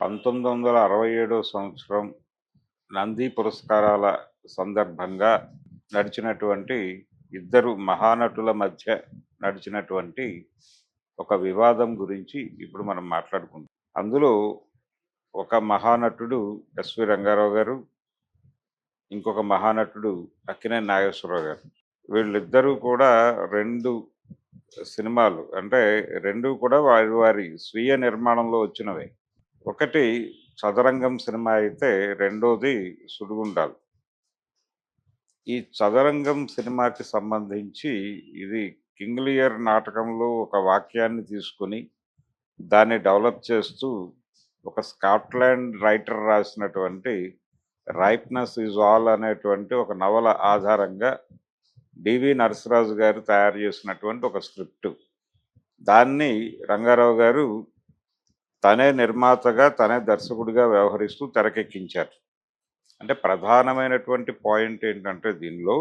పంతొమ్మిది వందల అరవై ఏడో సంవత్సరం నంది పురస్కారాల సందర్భంగా నడిచినటువంటి ఇద్దరు మహానటుల మధ్య నడిచినటువంటి ఒక వివాదం గురించి ఇప్పుడు మనం మాట్లాడుకుంటాం అందులో ఒక మహానటుడు ఎస్వి రంగారావు గారు ఇంకొక మహానటుడు అక్కినే నాగేశ్వరరావు గారు. వీళ్ళిద్దరూ కూడా రెండు సినిమాలు అంటే రెండు కూడా వారి వారి స్వీయ నిర్మాణంలో వచ్చినవే. ఒకటి చదరంగం సినిమా అయితే రెండోది సుడిగుండాలు. ఈ చదరంగం సినిమాకి సంబంధించి ఇది కింగ్లియర్ నాటకంలో ఒక వాక్యాన్ని తీసుకుని దాన్ని డెవలప్ చేస్తూ ఒక స్కాట్లాండ్ రైటర్ రాసినటువంటి రైప్నెస్ ఈజ్ ఆల్ అనేటువంటి ఒక నవల ఆధారంగా డివి నరసరాజు గారు తయారు చేసినటువంటి ఒక స్క్రిప్ట్. దాన్ని రంగారావు గారు తనే నిర్మాతగా తనే దర్శకుడిగా వ్యవహరిస్తూ తెరకెక్కించారు. అంటే ప్రధానమైనటువంటి పాయింట్ ఏంటంటే దీనిలో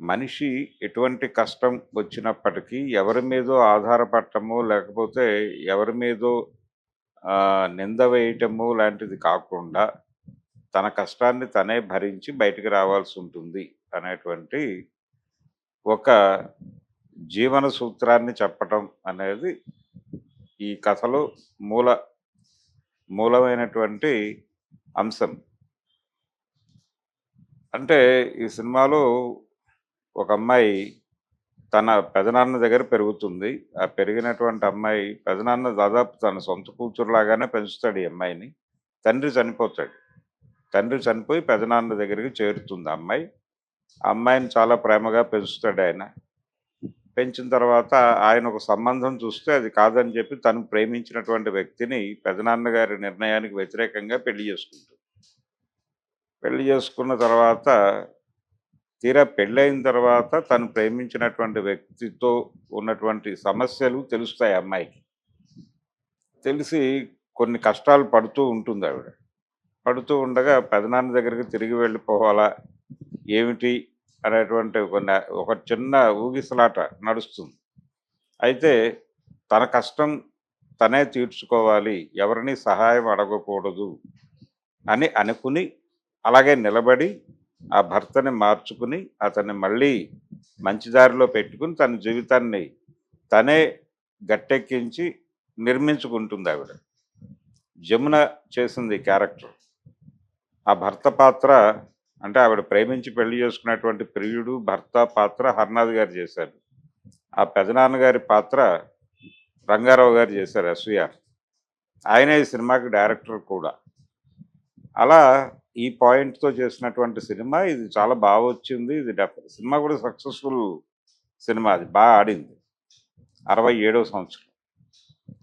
మనిషి ఎటువంటి కష్టం వచ్చినప్పటికీ ఎవరి మీదో ఆధారపడటము లేకపోతే ఎవరి మీదో నింద వేయటము లాంటిది కాకుండా తన కష్టాన్ని తనే భరించి బయటికి రావాల్సి ఉంటుంది అనేటువంటి ఒక జీవన సూత్రాన్ని చెప్పటం అనేది ఈ కథలో మూల మూలమైనటువంటి అంశం. అంటే ఈ సినిమాలో ఒక అమ్మాయి తన పెదనాన్న దగ్గర పెరుగుతుంది. ఆ పెరిగినటువంటి అమ్మాయి పెదనాన్న దాదాపు తన సొంత కూతురులాగానే పెంచుతాడు ఈ అమ్మాయిని. తండ్రి చనిపోతాడు. తండ్రి చనిపోయి పెదనాన్న దగ్గరికి చేరుతుంది అమ్మాయి. అమ్మాయిని చాలా ప్రేమగా పెంచుతాడు ఆయన. పెంచిన తర్వాత ఆయన ఒక సంబంధం చూస్తే అది కాదని చెప్పి తను ప్రేమించినటువంటి వ్యక్తిని పెదనాన్న గారి నిర్ణయానికి వ్యతిరేకంగా పెళ్ళి చేసుకుంటుంది. పెళ్ళి చేసుకున్న తర్వాత తీరా పెళ్ళైన తర్వాత తను ప్రేమించినటువంటి వ్యక్తితో ఉన్నటువంటి సమస్యలు తెలుస్తాయి అమ్మాయికి. తెలిసి కొన్ని కష్టాలు పడుతూ ఉంటుంది ఆవిడ. పడుతూ ఉండగా పెదనాన్న దగ్గరికి తిరిగి వెళ్ళిపోవాలా? ఏమిటి? అనేటువంటి కొన్ని ఒక చిన్న ఊగిసలాట నడుస్తుంది. అయితే తన కష్టం తనే తీర్చుకోవాలి ఎవరిని సహాయం అడగకూడదు అని అనుకుని అలాగే నిలబడి ఆ భర్తని మార్చుకుని అతన్ని మళ్ళీ మంచి దారిలో పెట్టుకుని తన జీవితాన్ని తనే గట్టెక్కించి నిర్మించుకుంటుంది ఆవిడ. జమున చేసింది క్యారెక్టర్. ఆ భర్త పాత్ర అంటే ఆవిడ ప్రేమించి పెళ్ళి చేసుకున్నటువంటి ప్రియుడు భర్త పాత్ర హర్నాథ్ గారు చేశారు. ఆ పెదనాన్న గారి పాత్ర రంగారావు గారు చేశారు ఎస్విఆర్. ఆయన ఈ సినిమాకి డైరెక్టర్ కూడా. అలా ఈ పాయింట్తో చేసినటువంటి సినిమా ఇది చాలా బాగా వచ్చింది. ఇది డెఫ్ సినిమా కూడా సక్సెస్ఫుల్ సినిమా అది బాగా ఆడింది. అరవై ఏడవ సంవత్సరం.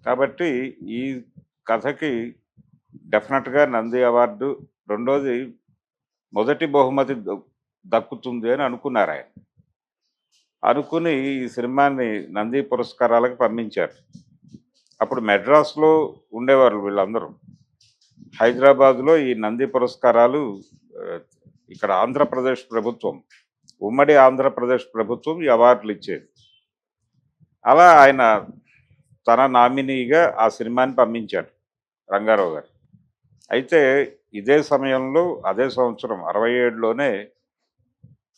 కాబట్టి ఈ కథకి డెఫినెట్గా నంది అవార్డు రెండోది మొదటి బహుమతి దక్కుతుంది అని అనుకున్నారు ఆయన. అనుకుని ఈ సినిమాని నంది పురస్కారాలకు పంపించారు. అప్పుడు మెడ్రాస్లో ఉండేవారు వీళ్ళందరూ. హైదరాబాద్లో ఈ నంది పురస్కారాలు ఇక్కడ ఆంధ్రప్రదేశ్ ప్రభుత్వం ఉమ్మడి ఆంధ్రప్రదేశ్ ప్రభుత్వం ఈ అవార్డులు ఇచ్చేది. అలా ఆయన తన నామినీగా ఆ సినిమాని పంపించాడు రంగారావు గారు. అయితే ఇదే సమయంలో అదే సంవత్సరం అరవై ఏడులోనే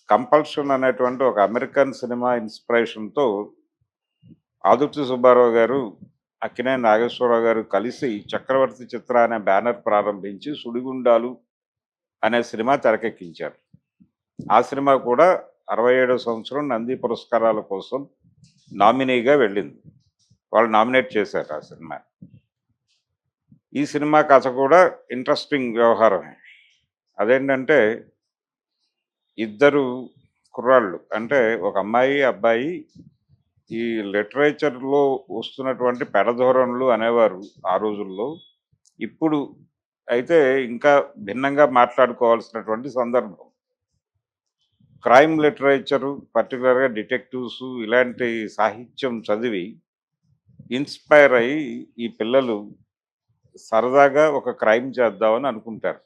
కంపల్షన్ అనేటువంటి ఒక అమెరికన్ సినిమా ఇన్స్పిరేషన్తో ఆదుర్తి సుబ్బారావు గారు అక్కినే నాగేశ్వరరావు గారు కలిసి చక్రవర్తి చిత్ర అనే బ్యానర్ ప్రారంభించి సుడిగుండాలు అనే సినిమా తెరకెక్కించారు. ఆ సినిమా కూడా అరవై ఏడో సంవత్సరం నంది పురస్కారాల కోసం నామినీగా వెళ్ళింది. వాళ్ళు నామినేట్ చేశారు ఆ సినిమా. ఈ సినిమా కథ కూడా ఇంట్రెస్టింగ్ వ్యవహారమే. అదేంటంటే ఇద్దరు కుర్రాళ్ళు అంటే ఒక అమ్మాయి అబ్బాయి ఈ లిటరేచర్లో వస్తున్నటువంటి పెడధోరణులు అనేవారు ఆ రోజుల్లో. ఇప్పుడు అయితే ఇంకా భిన్నంగా మాట్లాడుకోవాల్సినటువంటి సందర్భం. క్రైమ్ లిటరేచరు పర్టికులర్గా డిటెక్టివ్స్ ఇలాంటి సాహిత్యం చదివి ఇన్స్పైర్ అయ్యి ఈ పిల్లలు సరదాగా ఒక క్రైమ్ చేద్దామని అనుకుంటారు.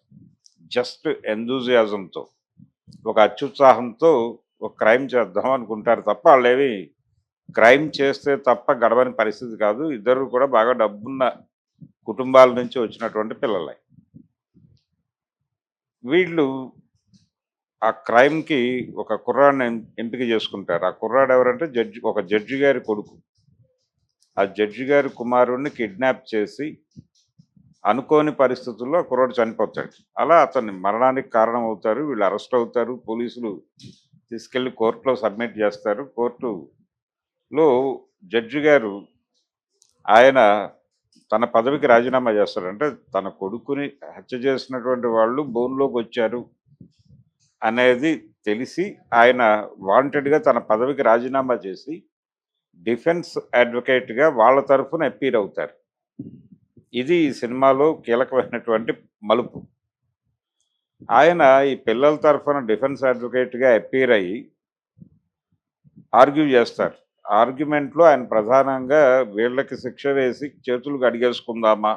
జస్ట్ ఎందూజియాజంతో ఒక అత్యుత్సాహంతో ఒక క్రైమ్ చేద్దాం అనుకుంటారు తప్ప వాళ్ళేవి క్రైమ్ చేస్తే తప్ప గడవని పరిస్థితి కాదు. ఇద్దరు కూడా బాగా డబ్బున్న కుటుంబాల నుంచి వచ్చినటువంటి పిల్లలే. వీళ్ళు ఆ క్రైమ్కి ఒక కుర్రాడిని ఎంపిక చేసుకుంటారు. ఆ కుర్రాడు ఎవరంటే జడ్జి ఒక జడ్జి గారి కొడుకు. ఆ జడ్జి గారి కుమారుడిని కిడ్నాప్ చేసి అనుకోని పరిస్థితుల్లో కుర్రాడు చనిపోతాడు. అలా అతన్ని మరణానికి కారణం అవుతారు వీళ్ళు అరెస్ట్ అవుతారు. పోలీసులు తీసుకెళ్ళి కోర్టులో సబ్మిట్ చేస్తారు. కోర్టులో జడ్జి గారు ఆయన తన పదవికి రాజీనామా చేస్తారంటే తన కొడుకుని హత్య చేసినటువంటి వాళ్ళు బోన్లోకి వచ్చారు అనేది తెలిసి ఆయన వాంటెడ్గా తన పదవికి రాజీనామా చేసి డిఫెన్స్ అడ్వకేట్గా వాళ్ళ తరఫున అపీర్ అవుతారు. ఇది ఈ సినిమాలో కీలకమైనటువంటి మలుపు. ఆయన ఈ పిల్లల తరఫున డిఫెన్స్ అడ్వకేట్గా అపీర్ అయ్యి ఆర్గ్యూ చేస్తారు. ఆర్గ్యుమెంట్లో ఆయన ప్రధానంగా వీళ్ళకి శిక్ష వేసి చేతులు కడిగేసుకుందామా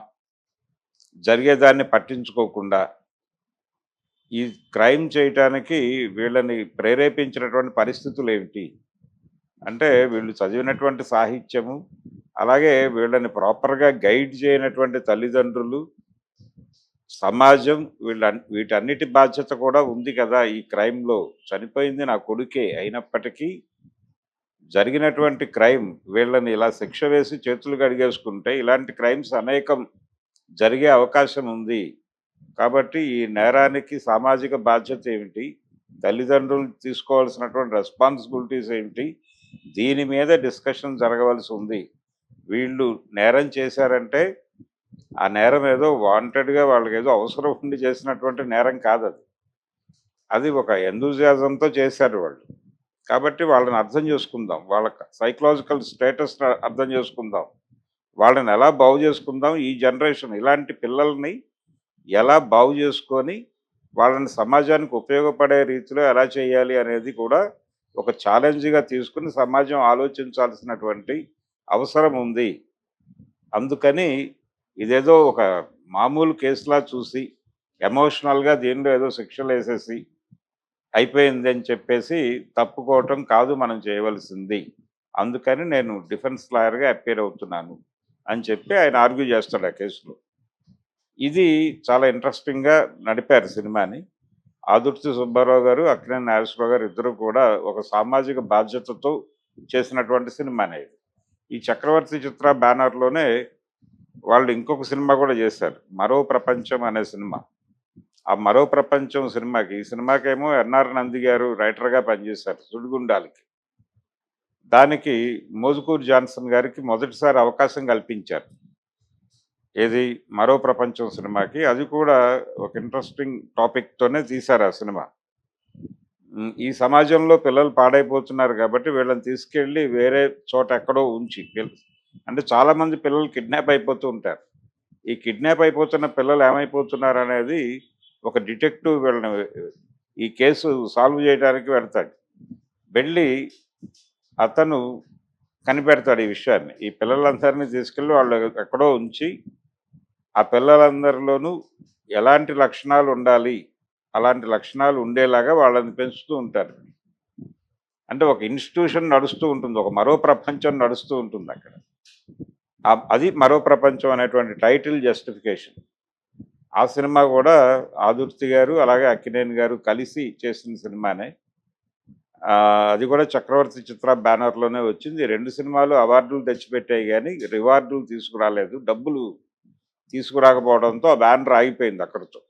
జరిగేదాన్ని పట్టించుకోకుండా ఈ క్రైమ్ చేయటానికి వీళ్ళని ప్రేరేపించినటువంటి పరిస్థితులు ఏమిటి? అంటే వీళ్ళు చదివినటువంటి సాహిత్యము అలాగే వీళ్ళని ప్రాపర్గా గైడ్ చేయనటువంటి తల్లిదండ్రులు సమాజం వీళ్ళ వీటన్నిటి బాధ్యత కూడా ఉంది కదా ఈ క్రైమ్లో. చనిపోయింది నా కొడుకే అయినప్పటికీ జరిగినటువంటి క్రైమ్ వీళ్ళని ఇలా శిక్ష వేసి చేతులు కడిగేసుకుంటే ఇలాంటి క్రైమ్స్ అనేకం జరిగే అవకాశం ఉంది. కాబట్టి ఈ నేరానికి సామాజిక బాధ్యత ఏమిటి? తల్లిదండ్రులు తీసుకోవాల్సినటువంటి రెస్పాన్సిబిలిటీస్ ఏమిటి? దీని మీద డిస్కషన్ జరగవలసి ఉంది. వీళ్ళు నేరం చేశారంటే ఆ నేరం ఏదో వాంటెడ్గా వాళ్ళకి ఏదో అవసరం ఉండి చేసినటువంటి నేరం కాదు అది అది ఒక ఎందుజాజంతో చేశారు వాళ్ళు. కాబట్టి వాళ్ళని అర్థం చేసుకుందాం. వాళ్ళ సైకలాజికల్ స్టేటస్ని అర్థం చేసుకుందాం. వాళ్ళని ఎలా బాగు చేసుకుందాం? ఈ జనరేషన్ ఇలాంటి పిల్లల్ని ఎలా బాగు చేసుకొని వాళ్ళని సమాజానికి ఉపయోగపడే రీతిలో ఎలా చేయాలి అనేది కూడా ఒక ఛాలెంజ్గా తీసుకుని సమాజం ఆలోచించాల్సినటువంటి అవసరం ఉంది అందుకని ఇదేదో ఒక మామూలు కేసులా చూసి ఎమోషనల్గా దీనిలో ఏదో శిక్షలు వేసేసి అయిపోయింది అని చెప్పేసి తప్పుకోవటం కాదు మనం చేయవలసింది. అందుకని నేను డిఫెన్స్ లాయర్గా అపేర్ అవుతున్నాను అని చెప్పి ఆయన ఆర్గ్యూ చేస్తాడు ఆ కేసులో. ఇది చాలా ఇంట్రెస్టింగ్గా నడిపారు సినిమాని. ఆదుర్తి సుబ్బారావు గారు అక్కినేని నాగేశ్వరరావు గారు ఇద్దరు కూడా ఒక సామాజిక బాధ్యతతో చేసినటువంటి సినిమానే ఈ చక్రవర్తి చిత్ర బ్యానర్లోనే వాళ్ళు ఇంకొక సినిమా కూడా చేశారు. మరో ప్రపంచం అనే సినిమా. ఆ మరో ప్రపంచం సినిమాకి ఈ సినిమాకేమో ఎన్ఆర్ నంది గారు రైటర్గా పనిచేశారు సుడిగుండాలకి. దానికి మోజుకూర్ జాన్సన్ గారికి మొదటిసారి అవకాశం కల్పించారు. ఏది? మరో ప్రపంచం సినిమాకి. అది కూడా ఒక ఇంట్రెస్టింగ్ టాపిక్తోనే తీశారు ఆ సినిమా. ఈ సమాజంలో పిల్లలు పాడైపోతున్నారు కాబట్టి వీళ్ళని తీసుకెళ్ళి వేరే చోట ఎక్కడో ఉంచి అంటే చాలామంది పిల్లలు కిడ్నాప్ అయిపోతూ ఉంటారు. ఈ కిడ్నాప్ అయిపోతున్న పిల్లలు ఏమైపోతున్నారు అనేది ఒక డిటెక్టివ్ వీళ్ళని ఈ కేసు సాల్వ్ చేయడానికి వెళ్తాడు వెళ్ళి అతను కనిపెడతాడు ఈ విషయాన్ని. ఈ పిల్లలందరినీ తీసుకెళ్ళి వాళ్ళు ఎక్కడో ఉంచి ఆ పిల్లలందరిలోనూ ఎలాంటి లక్షణాలు ఉండాలి? అలాంటి లక్షణాలు ఉండేలాగా వాళ్ళని పెంచుతూ ఉంటారు. అంటే ఒక ఇన్స్టిట్యూషన్ నడుస్తూ ఉంటుంది ఒక మరో ప్రపంచం నడుస్తూ ఉంటుంది అక్కడ. అది మరో ప్రపంచం అనేటువంటి టైటిల్ జస్టిఫికేషన్ ఆ సినిమా కూడా ఆదుర్తి గారు అలాగే అక్కినేని గారు కలిసి చేసిన సినిమానే. అది కూడా చక్రవర్తి చిత్ర బ్యానర్లోనే వచ్చింది. రెండు సినిమాలు అవార్డులు తెచ్చిపెట్టాయి కానీ రివార్డులు తీసుకురాలేదు. డబ్బులు తీసుకురాకపోవడంతో ఆ బ్యానర్ ఆగిపోయింది అక్కడితో.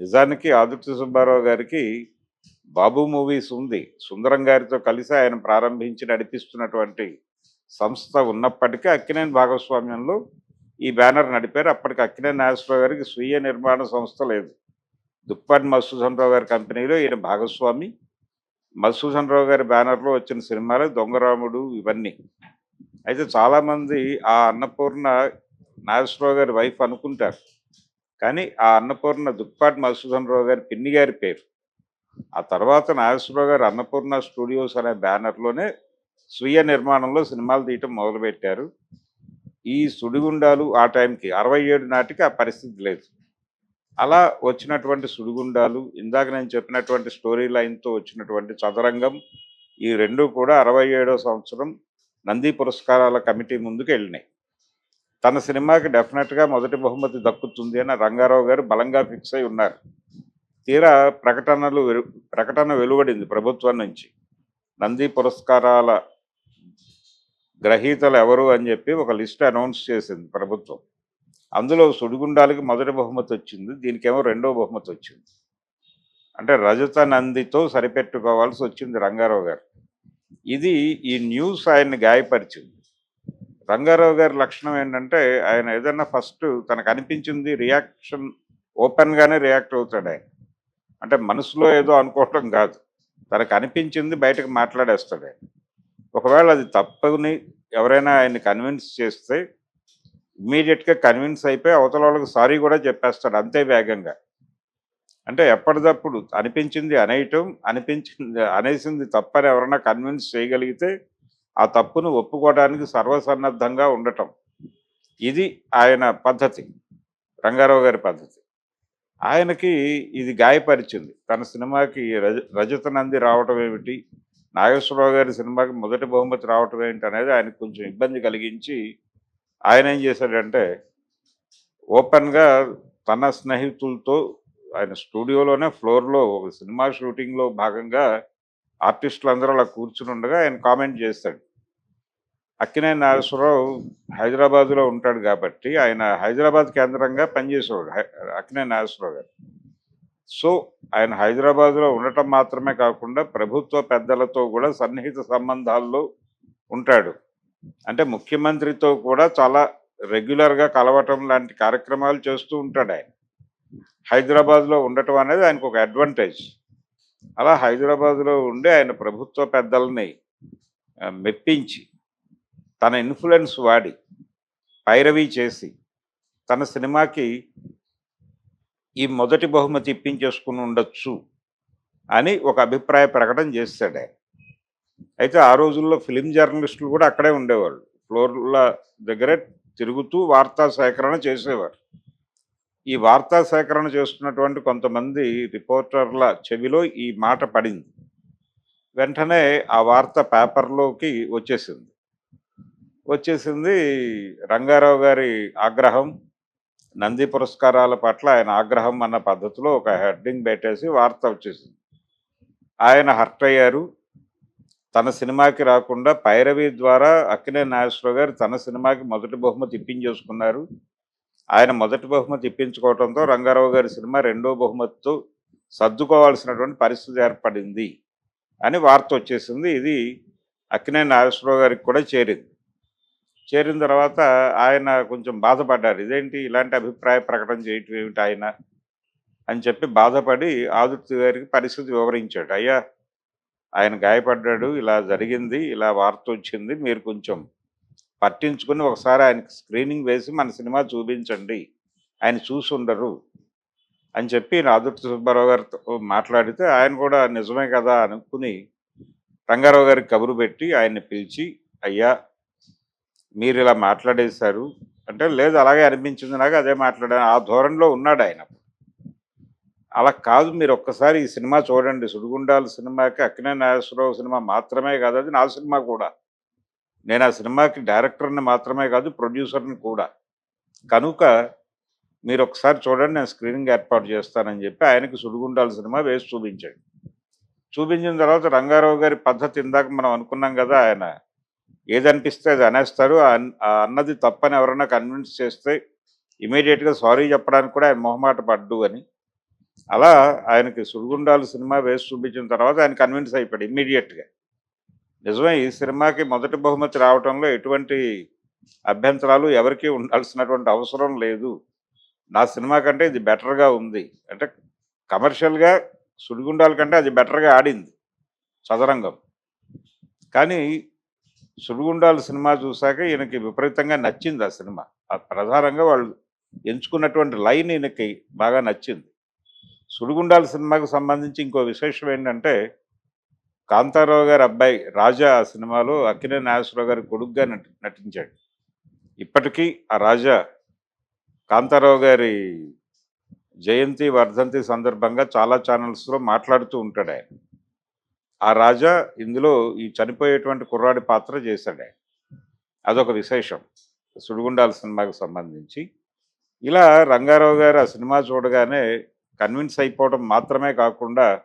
నిజానికి ఆదుర్తి సుబ్బారావు గారికి బాబు మూవీస్ ఉంది. సుందరం గారితో కలిసి ఆయన ప్రారంభించి నడిపిస్తున్నటువంటి సంస్థ ఉన్నప్పటికీ అక్కినేని భాగస్వామ్యంలో ఈ బ్యానర్ నడిపారు. అప్పటికి అక్కినేని నాగేశ్వరరావు గారికి స్వీయ నిర్మాణ సంస్థ లేదు. దుప్పన్ మధుసూదన్ రావు గారి కంపెనీలో ఈయన భాగస్వామి. మధుసూదన్ రావు గారి బ్యానర్లో వచ్చిన సినిమాలు దొంగరాముడు ఇవన్నీ. అయితే చాలామంది ఆ అన్నపూర్ణ నాగేశ్వరరావు గారి వైఫ్ అనుకుంటారు. కానీ ఆ అన్నపూర్ణ దుప్పాటి మధుసూదన్ రావు గారి పిన్ని గారి పేరు. ఆ తర్వాత నాగేశ్వరరావు గారు అన్నపూర్ణ స్టూడియోస్ అనే బ్యానర్లోనే స్వీయ నిర్మాణంలో సినిమాలు తీయటం మొదలుపెట్టారు. ఈ సుడిగుండాలు ఆ టైంకి అరవై ఏడు నాటికి ఆ పరిస్థితి లేదు. అలా వచ్చినటువంటి సుడిగుండాలు ఇందాక నేను చెప్పినటువంటి స్టోరీ లైన్తో వచ్చినటువంటి చదరంగం ఈ రెండు కూడా అరవై ఏడో సంవత్సరం నంది పురస్కారాల కమిటీ ముందుకు వెళ్ళినాయి. తన సినిమాకి డెఫినెట్గా మొదటి బహుమతి దక్కుతుంది అని రంగారావు గారు బలంగా ఫిక్స్ అయి ఉన్నారు. తీరా ప్రకటనలు వెలు- ప్రకటన వెలువడింది ప్రభుత్వం నుంచి. నంది పురస్కారాల గ్రహీతలు ఎవరు అని చెప్పి ఒక లిస్ట్ అనౌన్స్ చేసింది ప్రభుత్వం. అందులో సుడిగుండాలకి మొదటి బహుమతి వచ్చింది దీనికేమో రెండో బహుమతి వచ్చింది. అంటే రజత నందితో సరిపెట్టుకోవాల్సి వచ్చింది రంగారావు గారు. ఇది ఈ న్యూస్ ఆయన్ని గాయపరిచింది. రంగారావు గారి లక్షణం ఏంటంటే ఆయన ఏదన్నా ఫస్ట్ తనకు అనిపించింది రియాక్షన్ ఓపెన్గానే రియాక్ట్ అవుతాడు ఆయన. అంటే మనసులో ఏదో అనుకోవటం కాదు. తనకు అనిపించింది బయటకు మాట్లాడేస్తాడు ఆయన. ఒకవేళ అది తప్పని ఎవరైనా ఆయన్ని కన్విన్స్ చేస్తే ఇమ్మీడియట్గా కన్విన్స్ అయిపోయి అవతల వాళ్ళకి సారీ కూడా చెప్పేస్తాడు అంతే వేగంగా. అంటే ఎప్పటికప్పుడు అనిపించింది అనేయటం అనిపించింది అనేసింది తప్పని ఎవరైనా కన్విన్స్ చేయగలిగితే ఆ తప్పును ఒప్పుకోవడానికి సర్వసన్నద్ధంగా ఉండటం. ఇది ఆయన పద్ధతి రంగారావు గారి పద్ధతి. ఆయనకి ఇది గాయపరిచింది. తన సినిమాకి రజ రజత నంది రావటం ఏమిటి నాగేశ్వరరావు గారి సినిమాకి మొదటి బహుమతి రావటం ఏంటి అనేది ఆయనకు కొంచెం ఇబ్బంది కలిగించి ఆయన ఏం చేశాడంటే ఓపెన్గా తన స్నేహితులతో ఆయన స్టూడియోలోనే ఫ్లోర్లో ఒక సినిమా షూటింగ్లో భాగంగా ఆర్టిస్టులు అందరూ అలా కూర్చుని ఉండగా ఆయన కామెంట్ చేస్తాడు అక్కినే నాగేశ్వరరావు హైదరాబాద్లో ఉంటాడు కాబట్టి ఆయన హైదరాబాద్ కేంద్రంగా పనిచేసేవాడు హై- అక్కినే నాగేశ్వరరావు గారు. సో ఆయన హైదరాబాద్లో ఉండటం మాత్రమే కాకుండా ప్రభుత్వ పెద్దలతో కూడా సన్నిహిత సంబంధాల్లో ఉంటాడు. అంటే ముఖ్యమంత్రితో కూడా చాలా రెగ్యులర్గా కలవటం లాంటి కార్యక్రమాలు చేస్తూ ఉంటాడు ఆయన. హైదరాబాద్లో ఉండటం అనేది ఆయనకు ఒక అడ్వాంటేజ్. అలా హైదరాబాద్లో ఉండి ఆయన ప్రభుత్వ పెద్దల్ని మెప్పించి తన ఇన్ఫ్లుయెన్స్ వాడి పైరవీ చేసి తన సినిమాకి ఈ మొదటి బహుమతి ఇప్పించేసుకుని ఉండొచ్చు అని ఒక అభిప్రాయ ప్రకటన చేస్తాడు ఆయన. అయితే ఆ రోజుల్లో ఫిలిం జర్నలిస్టులు కూడా అక్కడే ఉండేవాళ్ళు. ఫ్లోర్ల దగ్గరే తిరుగుతూ వార్తా సేకరణ చేసేవారు. ఈ వార్తా సేకరణ చేస్తున్నటువంటి కొంతమంది రిపోర్టర్ల చెవిలో ఈ మాట పడింది. వెంటనే ఆ వార్త పేపర్లోకి వచ్చేసింది. వచ్చేసింది రంగారావు గారి ఆగ్రహం. నంది పురస్కారాల పట్ల ఆయన ఆగ్రహం అన్న పద్ధతిలో ఒక హెడ్డింగ్ పెట్టేసి వార్త వచ్చేసింది. ఆయన హర్ట్ అయ్యారు. తన సినిమాకి రాకుండా పైరవి ద్వారా అక్కినే నాగేశ్వరరావు గారు తన సినిమాకి మొదటి బహుమతి ఇప్పించేసుకున్నారు. ఆయన మొదటి బహుమతి ఇప్పించుకోవడంతో రంగారావు గారి సినిమా రెండో బహుమతితో సర్దుకోవాల్సినటువంటి పరిస్థితి ఏర్పడింది అని వార్త వచ్చేసింది. ఇది అక్కినే నాగేశ్వరరావు గారికి కూడా చేరింది. చేరిన తర్వాత ఆయన కొంచెం బాధపడ్డారు. ఇదేంటి ఇలాంటి అభిప్రాయ ప్రకటన చేయటం ఏమిటి ఆయన? అని చెప్పి బాధపడి ఆదుర్తి గారికి పరిస్థితి వివరించాడు. అయ్యా ఆయన గాయపడ్డాడు ఇలా జరిగింది ఇలా వార్త వచ్చింది మీరు కొంచెం పట్టించుకుని ఒకసారి ఆయనకి స్క్రీనింగ్ వేసి మన సినిమా చూపించండి ఆయన చూసి ఉండరు అని చెప్పి ఆదుర్తి సుబ్బారావు గారితో మాట్లాడితే ఆయన కూడా నిజమే కదా అనుకుని రంగారావు గారికి కబురు పెట్టి ఆయన్ని పిలిచి అయ్యా మీరు ఇలా మాట్లాడేశారు. అంటే లేదు అలాగే అనిపించింది నాకు అదే మాట్లాడాను. ఆ ధోరణిలో ఉన్నాడు ఆయన. అలా కాదు మీరు ఒక్కసారి ఈ సినిమా చూడండి. సుడిగుండాల సినిమాకి అక్కినే నాగేశ్వరరావు సినిమా మాత్రమే కాదు. అది నా సినిమా కూడా. నేను ఆ సినిమాకి డైరెక్టర్ని మాత్రమే కాదు ప్రొడ్యూసర్ని కూడా. కనుక మీరు ఒకసారి చూడండి నేను స్క్రీనింగ్ ఏర్పాటు చేస్తానని చెప్పి ఆయనకి సుడిగుండాల సినిమా వేసి చూపించండి. చూపించిన తర్వాత రంగారావు గారి పద్ధతి ఇందాక మనం అనుకున్నాం కదా ఆయన. ఏదనిపిస్తే అది అనేస్తారు. అన్- అన్నది తప్పని ఎవరైనా కన్విన్స్ చేస్తే ఇమీడియట్గా సారీ చెప్పడానికి కూడా ఆయన మొహమాట పడ్డు అని. అలా ఆయనకి సుడిగుండాలు సినిమా వేసి చూపించిన తర్వాత ఆయన కన్విన్స్ అయిపోయాడు ఇమ్మీడియట్గా నిజమే ఈ సినిమాకి మొదటి బహుమతి రావడంలో ఎటువంటి అభ్యంతరాలు ఎవరికీ ఉండాల్సినటువంటి అవసరం లేదు. నా సినిమా కంటే ఇది బెటర్గా ఉంది. అంటే కమర్షియల్గా సుడిగుండాల కంటే అది బెటర్గా ఆడింది చదరంగం. కానీ సుడిగుండాల సినిమా చూశాక ఈయనకి విపరీతంగా నచ్చింది ఆ సినిమా. ప్రధానంగా వాళ్ళు ఎంచుకున్నటువంటి లైన్ ఈయనకి బాగా నచ్చింది. సుడిగుండాల సినిమాకు సంబంధించి ఇంకో విశేషం ఏంటంటే కాంతారావు గారి అబ్బాయి రాజా ఆ సినిమాలో అక్కినే నాగేశ్వరరావు గారి కొడుకుగా నటించాడు. ఇప్పటికీ ఆ రాజా కాంతారావు గారి జయంతి వర్ధంతి సందర్భంగా చాలా ఛానల్స్లో మాట్లాడుతూ ఉంటాడు ఆయన. ఆ రాజా ఇందులో ఈ చనిపోయేటువంటి కుర్రాడి పాత్ర చేశాడు ఆయన. అదొక విశేషం. సుడిగుండాల సినిమాకి సంబంధించి. ఇలా రంగారావు గారు ఆ సినిమా చూడగానే కన్విన్స్ అయిపోవడం మాత్రమే కాకుండా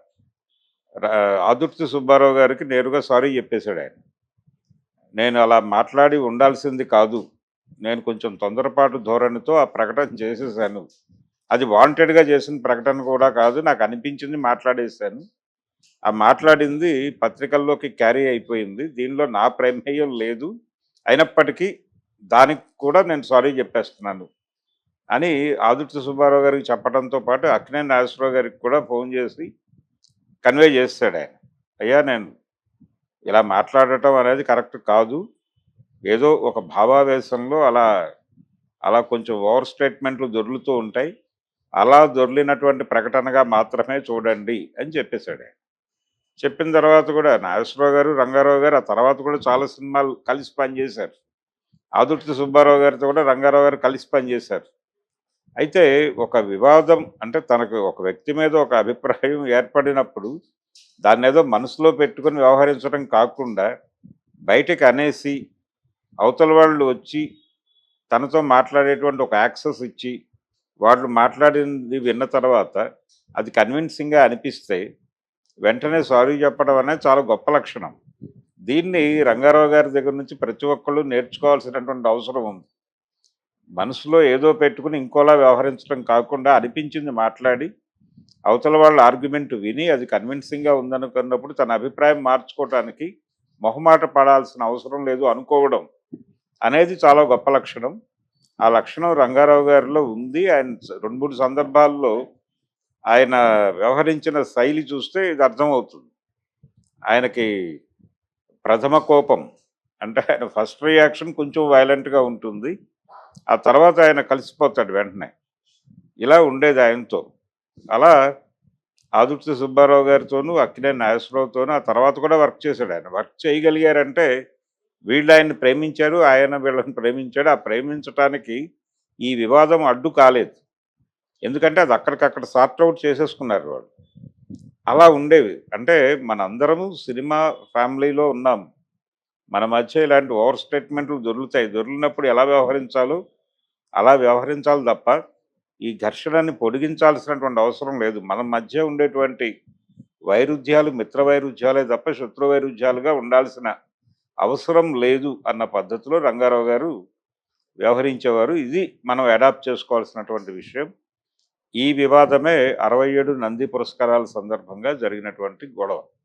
ఆదుర్తి సుబ్బారావు గారికి నేరుగా సారీ చెప్పేశాడు ఆయన. నేను అలా మాట్లాడి ఉండాల్సింది కాదు. నేను కొంచెం తొందరపాటు ధోరణితో ఆ ప్రకటన చేసేసాను. అది వాంటెడ్గా చేసిన ప్రకటన కూడా కాదు. నాకు అనిపించింది మాట్లాడేశాను. ఆ మాట్లాడింది పత్రికల్లోకి క్యారీ అయిపోయింది. దీనిలో నా ప్రమేయం లేదు. అయినప్పటికీ దానికి కూడా నేను సారీ చెప్పేస్తున్నాను అని ఆదుర్తి సుబ్బారావు గారికి చెప్పడంతో పాటు అక్కినే నాగేశ్వరరావు గారికి కూడా ఫోన్ చేసి కన్వే చేస్తాడు ఆయన. అయ్యా నేను ఇలా మాట్లాడటం అనేది కరెక్ట్ కాదు. ఏదో ఒక భావావేశంలో అలా అలా కొంచెం ఓవర్ స్టేట్మెంట్లు దొర్లుతూ ఉంటాయి. అలా దొర్లినటువంటి ప్రకటనగా మాత్రమే చూడండి అని చెప్పేశాడు ఆయన. చెప్పిన తర్వాత కూడా నాగేశ్వరరావు గారు రంగారావు గారు ఆ తర్వాత కూడా చాలా సినిమాలు కలిసి పనిచేశారు. ఆదుర్తి సుబ్బారావు గారితో కూడా రంగారావు గారు కలిసి పనిచేశారు. అయితే ఒక వివాదం అంటే తనకు ఒక వ్యక్తి మీద ఒక అభిప్రాయం ఏర్పడినప్పుడు దాన్ని ఏదో మనసులో పెట్టుకొని వ్యవహరించడం కాకుండా బయటకు అనేసి అవతల వాళ్ళు వచ్చి తనతో మాట్లాడేటువంటి ఒక యాక్సెస్ ఇచ్చి వాళ్ళు మాట్లాడింది విన్న తర్వాత అది కన్విన్సింగ్గా అనిపిస్తే వెంటనే సారీ చెప్పడం అనేది చాలా గొప్ప లక్షణం. దీన్ని రంగారావు గారి దగ్గర నుంచి ప్రతి ఒక్కళ్ళు నేర్చుకోవాల్సినటువంటి అవసరం ఉంది. మనసులో ఏదో పెట్టుకుని ఇంకోలా వ్యవహరించడం కాకుండా అనిపించింది మాట్లాడి అవతల వాళ్ళ ఆర్గ్యుమెంట్ విని అది కన్విన్సింగ్గా ఉందనుకున్నప్పుడు తన అభిప్రాయం మార్చుకోవటానికి మొహమాట పడాల్సిన అవసరం లేదు అనుకోవడం అనేది చాలా గొప్ప లక్షణం. ఆ లక్షణం రంగారావు గారిలో ఉంది. ఆయన రెండు మూడు సందర్భాల్లో ఆయన వ్యవహరించిన శైలి చూస్తే ఇది అర్థమవుతుంది. ఆయనకి ప్రథమ కోపం అంటే ఆయన ఫస్ట్ రియాక్షన్ కొంచెం వైలెంట్గా ఉంటుంది. ఆ తర్వాత ఆయన కలిసిపోతాడు వెంటనే. ఇలా ఉండేది ఆయనతో. అలా ఆదుర్తి సుబ్బారావు గారితోనూ అక్కినే నాగేశ్వరరావుతోనూ ఆ తర్వాత కూడా వర్క్ చేశాడు ఆయన. వర్క్ చేయగలిగారంటే వీళ్ళు ఆయన్ని ప్రేమించారు ఆయన వీళ్ళని ప్రేమించాడు. ఆ ప్రేమించటానికి ఈ వివాదం అడ్డు కాలేదు. ఎందుకంటే అది అక్కడికక్కడ సార్ట్అవుట్ చేసేసుకున్నారు వాళ్ళు. అలా ఉండేవి. అంటే మనందరము సినిమా ఫ్యామిలీలో ఉన్నాం. మన మధ్య ఇలాంటి ఓవర్ స్టేట్మెంట్లు దొరుకుతాయి. దొరికినప్పుడు ఎలా వ్యవహరించాలో అలా వ్యవహరించాలి తప్ప ఈ ఘర్షణని పొడిగించాల్సినటువంటి అవసరం లేదు. మన మధ్య ఉండేటువంటి వైరుధ్యాలు మిత్ర వైరుధ్యాలే తప్ప శత్రు వైరుధ్యాలుగా ఉండాల్సిన అవసరం లేదు అన్న పద్ధతిలో రంగారావు గారు వ్యవహరించేవారు. ఇది మనం అడాప్ట్ చేసుకోవాల్సినటువంటి విషయం. ఈ వివాదమే అరవై ఏడు నంది పురస్కారాల సందర్భంగా జరిగినటువంటి గొడవ.